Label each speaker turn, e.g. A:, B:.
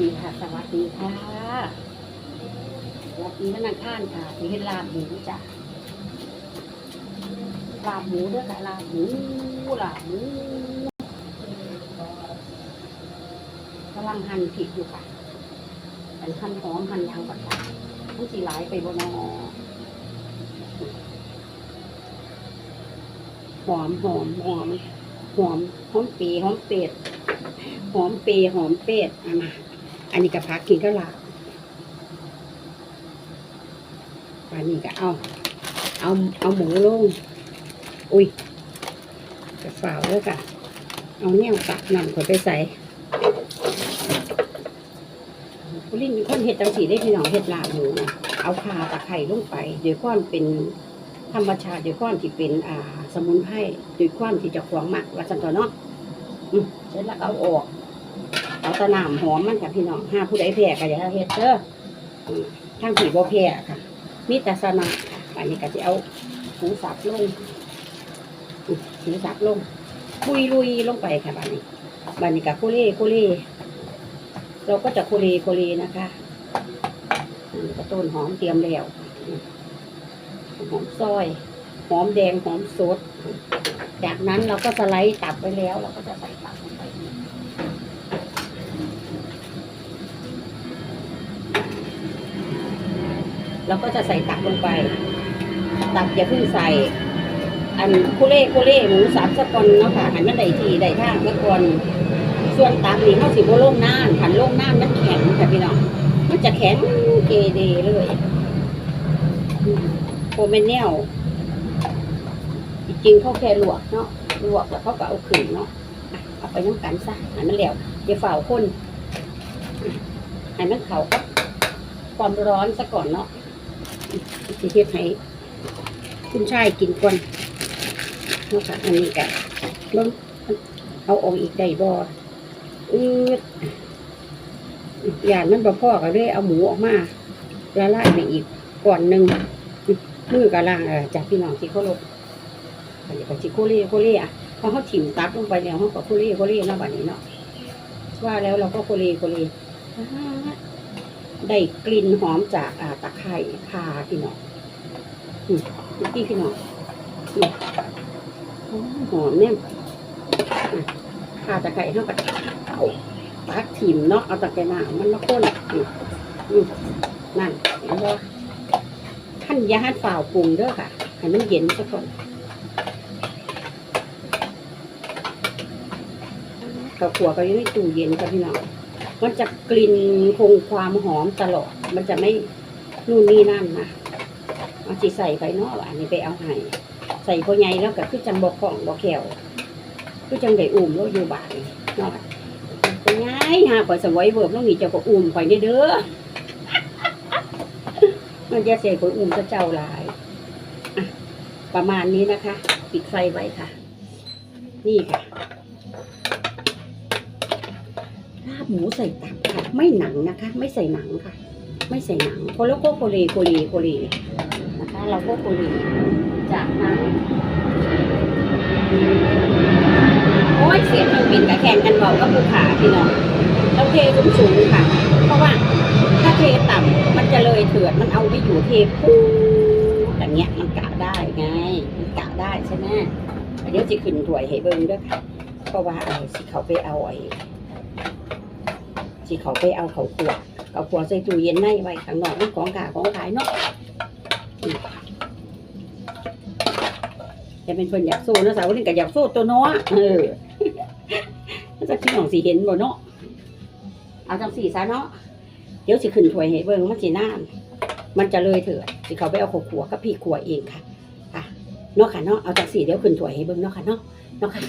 A: ดีค่ะ สวัสดีค่ะสวัสดีพนักงานค่ะที่เห็นลาบหมูจ้ะลาบหมูเด้อค่ะลาบหมูลาบหมูกำลังหั่นผิดอยู่ค่ะเป็นหั่นหอมหั่นยางก่อนค่ะต้องสีหลายไปบนอหอมหอมหอมหอมหอมเปีหอมเป็ดหอมเปรย์หอมเป็ดเอามา อันนี้ก็พักกินก็ลาอันนี้ก็เอา เอาเอาหมูลง อุ้ยกระเป๋าแล้วก็เอาแนวตักนำขอไปใส่ผู้ลิ้นมีคนเห็ดจังสีได้พี่น้องเห็ดลาบหมูนะเอาขาตะไคร่ลงไปโดยก้อนเป็นธรรมชาติโดยก้อนที่เป็นอ่าสมุนไพรโดยก้อนที่จะขวางหมักว่าจันตัวเนาะอืมเสร็จแล้วเอาออก เอาตะนามหอมมันค่ะพี่น้องห้าผู้ใดแพ้ก็อย่าเฮ็ดเด้ออืมทางผีบ่แพ้ค่ะ มีแต่สนะค่ะอันนี้ก็จะเอาหูสับลงหูสับลงลุยลุยลงไปค่ะบัดนี้บัดนี้ก็โคเล่โคเล่เราก็จะโคเล่โคเล่นะคะอันนี้ก็ต้นหอมเตรียมแล้วหอมซอยหอมแดงหอมสด จากนั้นเราก็สไลด์ตับไปแล้ว เราก็จะใส่ เราก็จะใส่ตักลงไป ตักอย่าเพิ่งใส่ อันคุเล่คุเล่หมูสามสกอนเนาะค่ะหันมันได้ทีได้ท่างสกอนส่วนตักนี่เขาสิบ่ลงน้ำหันโล่งน้ำมันแข็งค่ะพี่น้องมันจะแข็งเกเดเลยโคเมนเนลจริงเขาแค่ลวกเนาะลวกแล้วเขาก็เอาขึ้นเนาะเอาไปน้ำกันซะให้มันแล้วอย่าฝ่าคนให้มันเขากับความร้อนซะก่อนเนาะ สิเฮ็ดให้คุณชายกินก่อนเนาะค่ะอันนี้ก็เบิ่งเอาออกอีกได้บ่อืดอย่างนั้นบ่พ่อก็เลยเอาหมูออกมาละลายไปอีกก่อนหนึ่งมือกะล่างจากพี่น้องที่เขาลบอันนี้ก็สิโคเล่โคเล่อะพอเขาถิ่มตัดลงไปแล้วเขาก็โคเล่โคเล่เนาะบัดนี้เนาะว่าแล้วเราก็โคเล่โคเล่อ่ ได้กลิ่นหอมจากอ่าตะไคร่คาพี่น้องพี่พี่น้องนี่หอมหอมเนี่ยอะคาตะไคร่เท่ากับเอาปักถิ่มเนาะเอาตะไคร่หนามันมาข้นนี่อืมนั่นเห็นบ่ท่านยาให้ฝ่าวปรุงเด้อค่ะให้มันเย็นสักก่อนข้าวขัวก็อยู่ในตู้เย็นค่ะพี่น้อง มันจะกลิ่นคงความหอมตลอด มันจะไม่นู่นนี่นั่นนะเอาสิใส่ไปเนาะอันนี้ไปเอาให้ใส่พอใหญ่แล้วก็คือจังบอกของบอกแขวคือจังได้อุ่มแล้วอยู่บ้านเนาะเป็นไงฮะข่อยสวยเวิร์บต้องมีเจ้าก็อุ่มข่อยได้เด้อมันจะเสียข่อยอุ่มจะเจ้าหลายประมาณนี้นะคะ ปิดไฟไว้ค่ะ นี่ค่ะ ลาบหมูใส่ตับค่ะไม่หนังนะคะ ไม่ใส่หนังค่ะ ไม่ใส่หนังโคโลโกโคเลโคเลโคเลนะคะ เราก็โคเลจากนั้นโอ้ยเสียงเครื่องบินกับแข่งกันบอกก็ภูขาพี่น้องเราเทสูงสูงๆค่ะ เพราะว่าถ้าเทต่ำมันจะเลยเถื่อนมันเอาไม่อยู่เทปูอย่างเงี้ยมันกะได้ไงมันกะได้ใช่ไหมเดี๋ยวจะขึ้นถ้วยให้เบิ้งด้วยค่ะเพราะว่าไอ้สิเขาไปเอาไอ้ ที่เขาไปเอาเขาขวดเขาขวดใส่ตู้เย็นในไว้ข้างนอกมันของกาของขายเนาะอืมแต่เป็นคนอยากสู้เนาะสาวนี่ก็อยากสู้ตัวเนาะเออจะพี่น้องสีเห็นบ่เนาะเอาจังสีซะเนาะเดี๋ยวสิขึ้นถวยให้เบิ่งมันสินานมันจะเลยเถิดสิเขาไปเอาเขาขวดกับพี่ขวดเองค่ะอะเนาะค่ะเนาะเอาจังสีเดี๋ยวขึ้นถวยให้เบิ่งเนาะค่ะเนาะเนาะค่ะ